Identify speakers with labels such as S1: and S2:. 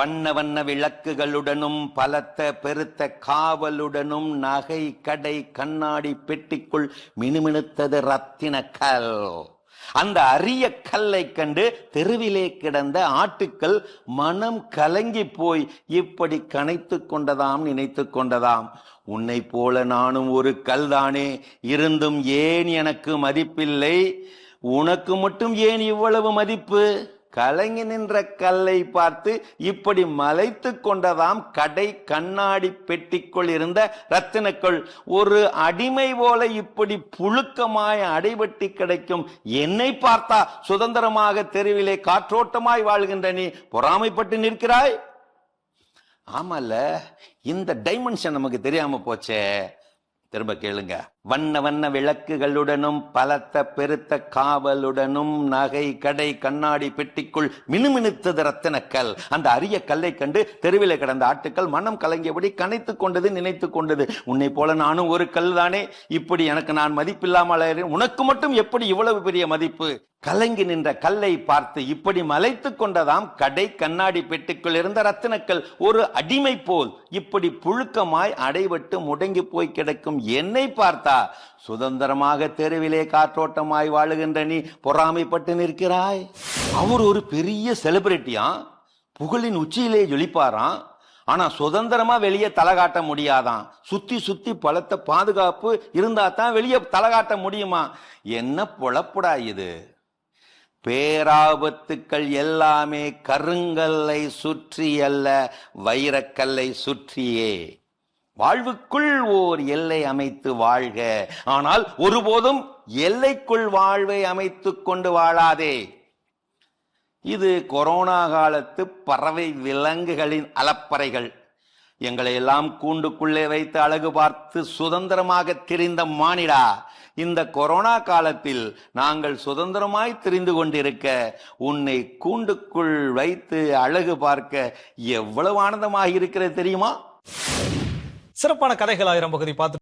S1: வண்ண வண்ண விளக்குகளுடனும் பலத்த பெருத்த காவலுடனும் நகை கடை கண்ணாடி பெட்டிக்குள் மினுமினுத்தது ரத்தின கல். அந்த அரிய கல்லை கண்டு தெருவிலே கிடந்த ஆட்டுக்கள் மனம் கலங்கி போய் இப்படி கனைத்து கொண்டதாம் நினைத்து கொண்டதாம். உன்னை போல நானும் ஒரு கல்தானே இருந்தும் ஏன் எனக்கு மதிப்பில்லை? உனக்கு மட்டும் ஏன் இவ்வளவு மதிப்பு? கலங்கி நின்ற கல்லை பார்த்து இப்படி மலைத்து கொண்டதாம் கடை கண்ணாடி பெட்டிக்குள் இருந்த ரத்தினக்குள். ஒரு அடிமை போல இப்படி புழுக்கமாய் அடைபட்டி கிடைக்கும் என்னை பார்த்தா சுதந்திரமாக தெருவிலே காற்றோட்டமாய் வாழ்கின்ற நீ பொறாமைப்பட்டு நிற்கிறாய். ஆமால இந்த டைமென்ஷன் நமக்கு தெரியாம போச்சே. திரும்ப கேளுங்க. வண்ண வண்ண விளக்குகளுடனும் பலத்த பெருத்த காவலுடனும் நகை கடை கண்ணாடி பெட்டிக்குள் மினுமினுத்தது ரத்தினக்கல் அந்த அரிய கல்லை கண்டு தெருவிலே கிடந்த ஆட்டுக்கள் மனம் கலங்கியபடி கனைத்து கொண்டது நினைத்து கொண்டது. உன்னை போல நானும் ஒரு கல் தானே இப்படி எனக்கு நான் மதிப்பில்லாமல் உனக்கு மட்டும் எப்படி இவ்வளவு பெரிய மதிப்பு? கலங்கி நின்ற கல்லை பார்த்து இப்படி மலைத்து கொண்டதாம் கடை கண்ணாடி பெட்டிக்குள் இருந்த ரத்தினக்கல். ஒரு அடிமை போல் இப்படி புழுக்கமாய் அடைபட்டு முடங்கி போய் கிடக்கும் என்னை பார்த்தா. சுதந்திரமாக தெருவிலே காற்றோட்டமாய் வாழுகின்ற நீ பொறாமைப்பட்டு நிற்கிறாய். அவர் ஒரு பெரிய செலிபிரிட்டியா? புகழின் உச்சியிலே ஜொலிப்பாராம் ஆனா சுதந்திரமா வெளியே தலை காட்ட முடியாதாம் சுத்தி சுத்தி பலத்த பாதுகாப்பு இருந்தா தான் வெளியே தலை காட்ட முடியுமா? என்ன பொழப்புடா இது? பேராபத்துக்கள் எல்லாமே கருங்கல்லை சுற்றி அல்ல வைரக்கல்லை சுற்றியே. வாழ்வுக்குள் ஓர் எல்லை அமைத்து வாழ்க. ஆனால் ஒருபோதும் எல்லைக்குள் வாழ்வை அமைத்துக் கொண்டு வாழாதே. இது கொரோனா காலத்து பறவை விலங்குகளின் அலப்பறைகள் எங்களை எல்லாம் கூண்டுக்குள்ளே வைத்து அழகு பார்த்து சுதந்திரமாக திரிந்த மானிடா. இந்த கொரோனா காலத்தில் நாங்கள் சுதந்திரமாய் தெரிந்து கொண்டிருக்க உன்னை கூண்டுக்குள் வைத்து அழகு பார்க்க எவ்வளவு ஆனந்தமாக இருக்கிறது தெரியுமா?
S2: சிறப்பான கதைகள் ஆயிரம் பகுதி பார்த்து